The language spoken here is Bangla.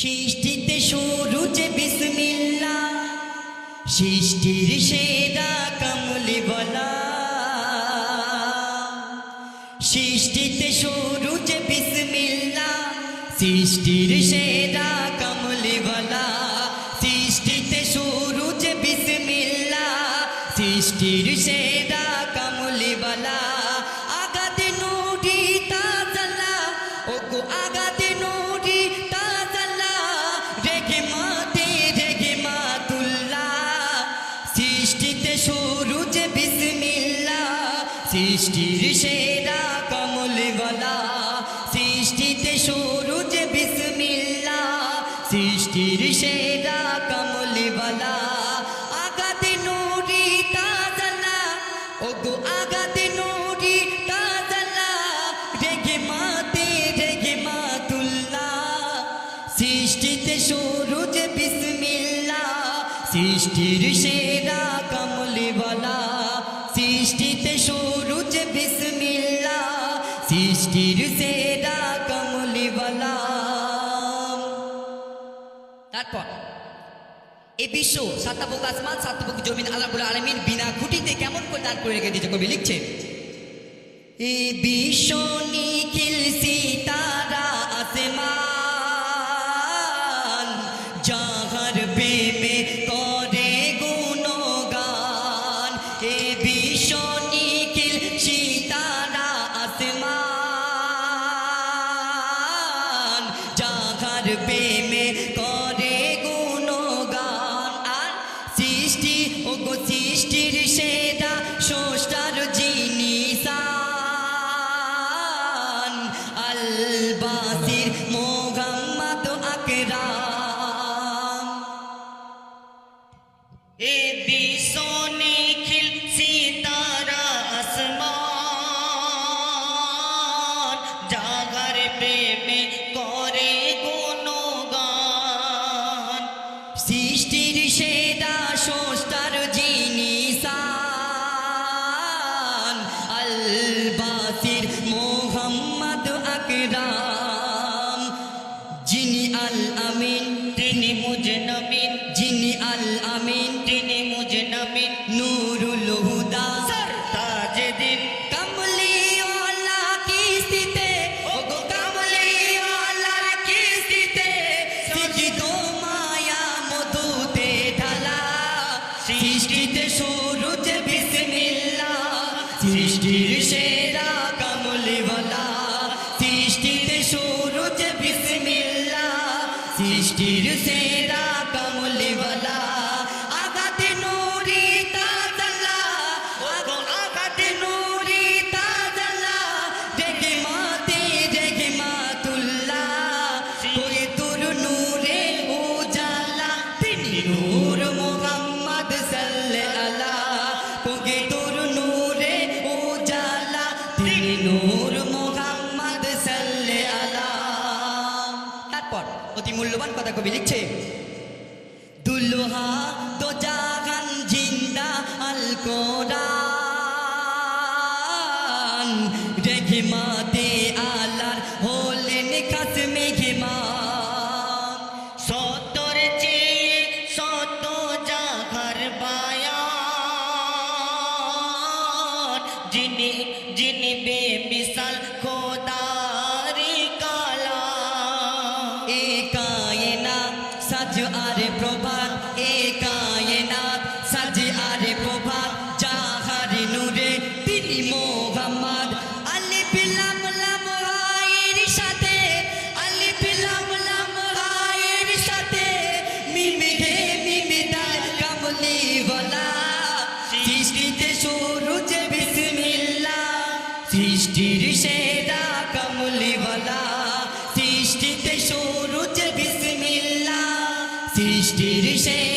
সৃষ্টিতে শুরু যে বিসমিল্লা, সৃষ্টির সেরা কমলি বলা। সৃষ্টিতে শুরু যে বিসমিল্লা, সৃষ্টির সেরা কমলি বলা। সৃষ্টিতে শুরু যে বিসমিল্লা, সৃষ্টির সেরা সৃষ্টিতে যে বিসমিল্লা, সৃষ্টির সেরা কমলি বলা সৃষ্টিতে যে বিসমিল্লা, সৃষ্টির সেরা কমলি বলা আগাতে নুরি তাজলা ও গো আগাতে নুরি তাজলা, রেগে মাতে রেগে মাতুল্লা। সৃষ্টিতে যে বিসমিল্লা সৃষ্টির সেরা কমলি বলা সৃষ্টিতে শুরু যে বিসমিল্লা, সৃষ্টির সেরা কমলি বলা তারপর এই বিশ্ব সাতাবুক আসমান, সাতাবুক জমিন, আল্লাহুল আলমিন বিনা খুঁটিতে কেমন করে দান করে রেখে দিয়েছে কবি লিখছে এই বিশ্ব নিখিল যাহার প্রেমে আকরাম যিনি আল আমিন তিনি মুজনমিন যিনি আল আমিন তিনি মুজনমিন নুরুল হুদা। তাজে দিন কমলিওয়ালা কিস্তিতে। ওগো কমলিওয়ালার কিস্তিতে। সিজিদ মায়া মধুতে ঢালা। সৃষ্টিতে সূরজ বিসমিল্লাহ। সৃষ্টির সেরা অতি মূল্যবান কথা কবি লিখছে। দুলহা তো জাগান জিন্দা আল কোরআন। রেখে মাতে আলার হলেন কাসমে ঘেমান সতর চেয়ে শত জাগার বায়ান। যিনি যিনি কামলি সৃষ্টিতে শুরু যে বিসমিল্লাহ সৃষ্টির সেরা কমলিওয়ালা সৃষ্টিতে শুরু যে বিসমিল্লাহ সৃষ্টির সে